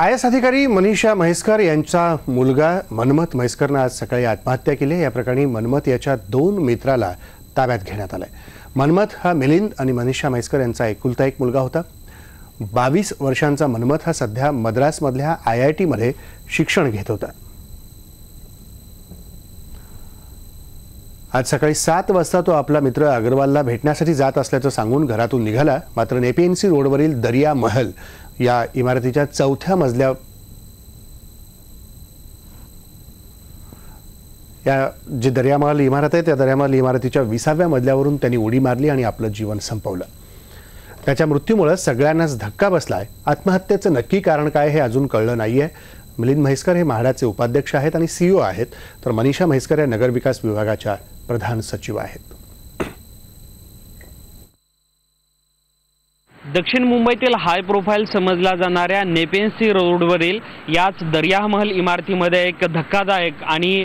I S अधिकारी मनीषा म्हैसकर यांचा मुलगा मनमथ म्हैसकरनं आज सकाळी आत्महत्या केली या प्रकरणी मनमथ याच्या दोन मित्राला ताब्यात घेण्यात आलंय. मनमत हा मिलिंद आणि मनीषा म्हैसकर यांचा एकुलता एक मुलगा होता. बावीस वर्षांचा मनमथ हा सध्या मद्रासमधल्या आय आय टीमध्ये शिक्षण घेत होता. आज सकाळी सात वाजता तो आपला मित्र अग्रवालला भेटण्यासाठी जात असल्याचं सांगून घरातून निघाला. मात्र नेपीएनसी रोडवरील दर्या महल या इमारतीच्या चौथ्या मजल्या या जी दर्यामहल इमारत आहे त्या दर्यामाल इमारतीच्या विसाव्या मजल्यावरून त्यांनी उडी मारली आणि आपलं जीवन संपवलं. त्याच्या मृत्यूमुळे सगळ्यांनाच धक्का बसलाय. आत्महत्येचं नक्की कारण काय हे अजून कळलं नाहीये. मिलिंद म्हैसकर हे म्हाडाचे उपाध्यक्ष आहेत आणि सीईओ आहेत. तर मनीषा म्हैसकर या नगरविकास विभागाच्या प्रधान सचिव आहेत. दक्षिण मुंबईतील हाय प्रोफाईल समजला जाणाऱ्या नेपेन्सी रोडवरील याच दर्यामहल इमारतीमध्ये एक धक्कादायक आणि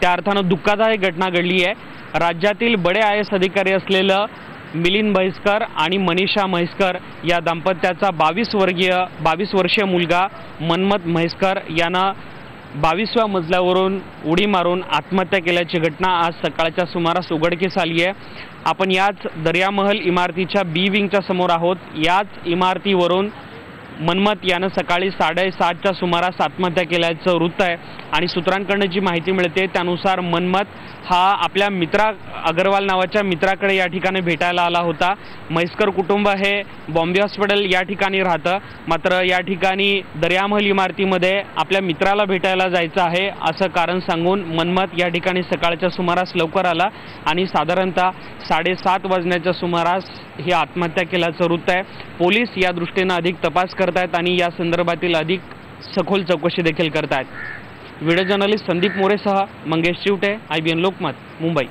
त्या अर्थानं दुःखादायक घटना घडली आहे. राज्यातील बडे आय एस अधिकारी असलेलं मिलिंद म्हैसकर आणि मनीषा म्हैसकर या दाम्पत्याचा बावीस वर्गीय बावीस वर्षीय मुलगा मन्मत म्हैसकर यानं बावीसव्या मजल्यावरून उडी मारून आत्महत्या केल्याची घटना आज सकाळच्या सुमारास उघडकीस आली आहे. आपण याच दर्यामहल इमारतीच्या बी विंगच्या समोर आहोत. याच इमारतीवरून मनमत यानं सकाळी साडेसातच्या सुमारास आत्महत्या केल्याचं वृत्त आहे आणि सूत्रांकडनं जी माहिती मिळते त्यानुसार मनमत हा आपल्या मित्रा अग्रवाल नावाच्या मित्राकडे या ठिकाणी भेटायला आला होता. म्हैसकर कुटुंब हे बॉम्बे हॉस्पिटल या ठिकाणी राहतं. मात्र या ठिकाणी दर्यामहल इमारतीमध्ये आपल्या मित्राला भेटायला जायचं आहे असं कारण सांगून मनमत या ठिकाणी सकाळच्या सुमारास लवकर आला आणि साधारणतः साडेसात वाजण्याच्या सुमारास ही आत्महत्या केल्याचं वृत्त आहे. पोलीस या दृष्टीनं अधिक तपास कर करतायत आणि या संदर्भातील अधिक सखोल चौकशी देखील करतायत. Video journalist Sandeep मोरेसह Mangesh Chivte I B N Lokmat Mumbai.